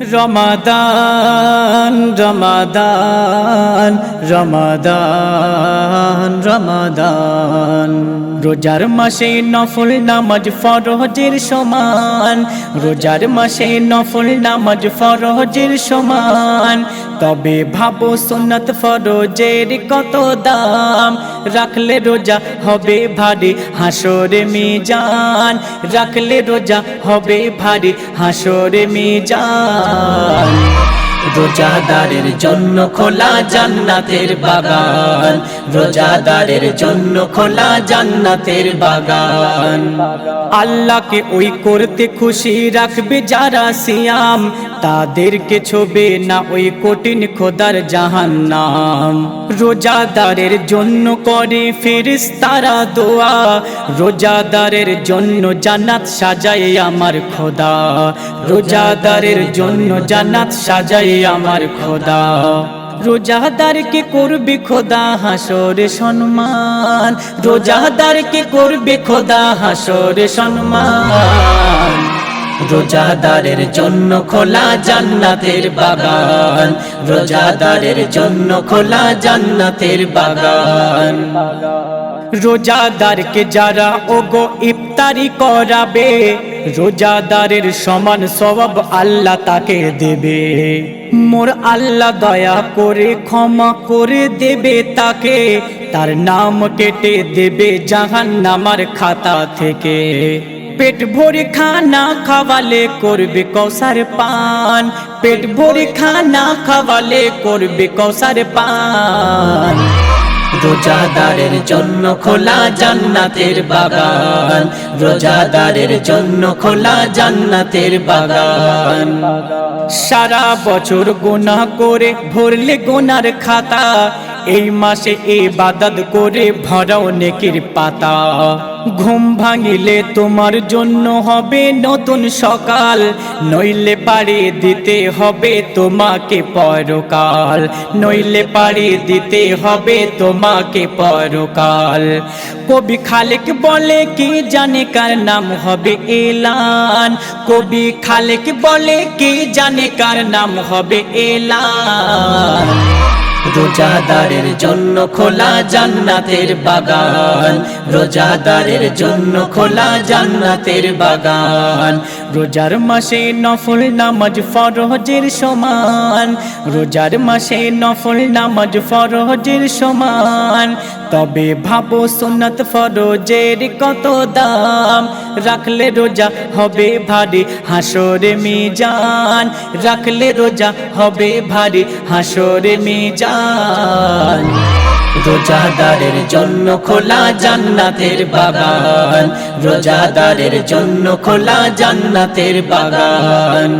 রমাদান রমাদান রমাদান রমাদান। রোজার মাসে নফল নামাজ ফরহজের সমান। রোজার মাসে নফল নামাজ ফরহজের সমান। তবে ভাবো সুন্নত ফরজের কত দাম? রাখলে রোজা হবে ভারী হাসরে মিজান। রাখলে রোজা হবে ভারী হাসরে মিজান। রোজাদারের জন্য খোলা জান্নাতের বাগান। রোজাদারের জন্য খোলা জান্নাতের বাগান। আল্লাহকে ওই করতে খুশি রাখবে যারা সিয়াম, তাদেরকে ছবে না ওই কঠিন খোদার জাহান্নাম। রোজাদারের জন্য করে ফিরিস তারা দোয়া, রোজাদারের জন্য জান্নাত সাজাই আমার খোদা। রোজাদারের জন্য জান্নাত সাজাই আমার খোদা। রোজাদারকে করবে খোদা হাসরে সম্মান। রোজাদারকে করবে খোদা হাসরে সম্মান। রোজাদারের জন্য খোলা জান্নাতের বাগান। রোজাদারের জন্য খোলা জান্নাতের বাগান। রোজাদারকে যারা ওগো ইফতারি করাবে, রোজাদারের সমান সবাব আল্লাহ তাকে দেবে। মোর আল্লাহ দয়া করে ক্ষমা করে দেবে তাকে। তার নাম কেটে দেবে জাহান নামার খাতা থেকে। পেট ভরে খানা খাওয়ালে করবে কৌসার পান। পেট ভরে খানা খাওয়ালে করবে কৌসার পান। রোজাদারের জন্য খোলা জান্নাতের বাগান। রোজাদারের জন্য খোলা জান্নাতের বাগান। সারা বছর গোনা করে ভরলে গোনার খাতা। এই মাসে এ বাদাত করে ভরাও নেকির পাতা। ঘুম ভাঙিলে তোমার জন্য হবে নতুন সকাল, নইলে পাড়ি দিতে হবে তোমাকে পরকাল, নইলে পাড়ি দিতে হবে তোমাকে পরকাল। কবি খালেক বলে, কি জানে কার নাম হবে এলান? কবি খালেক বলে, কি জানে কার নাম হবে এলান? রোজাদারের জন্য খোলা জান্নাতের বাগান। রোজাদারের জন্য খোলা জান্নাতের বাগান। রোজার মাসে নফল নামাজ ফরজের সমান, রোজার মাসে নফল নামাজ ফরজের সমান। তবে ভাবো সুন্নত ফরজের কত দাম? রাখলে রোজা হবে ভারী হাসরে মিজান। রাখলে রোজা হবে ভারী হাসরে মিজান। রোজাদারের জন্য খোলা জান্নাতের বাগান। রোজাদারের জন্য খোলা জান্নাতের বাগান।